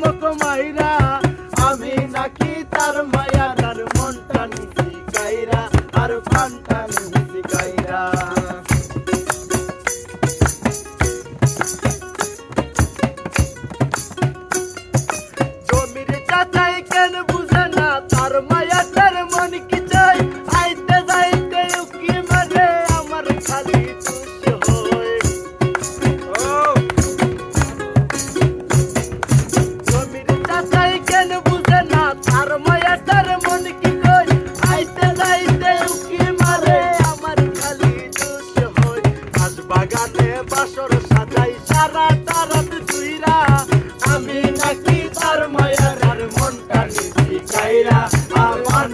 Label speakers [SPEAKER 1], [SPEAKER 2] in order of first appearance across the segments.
[SPEAKER 1] মতো মাইরা। আমি নাকি তার মায়া তার মনটা নিচি কাইরা আর ফানটা নিচি কাইরা বাগানে বাসর সাজাই সারা তারত চুইরা আমি নাকি তার মায়ার মনটা নিচি কাইরা আমার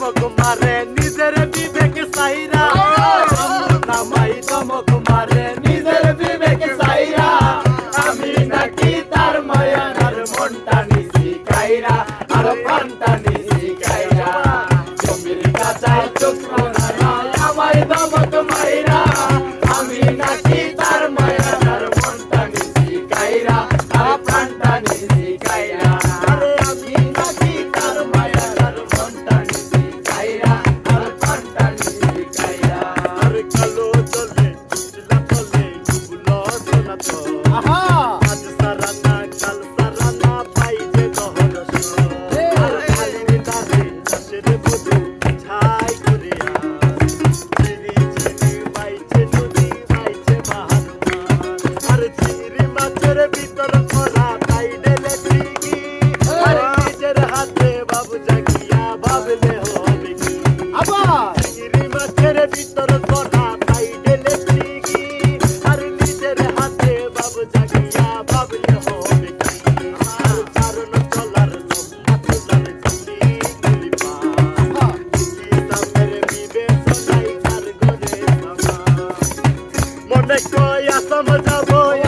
[SPEAKER 1] চমক মারে নিজের
[SPEAKER 2] 啊哈。
[SPEAKER 3] boy, I'm a boy.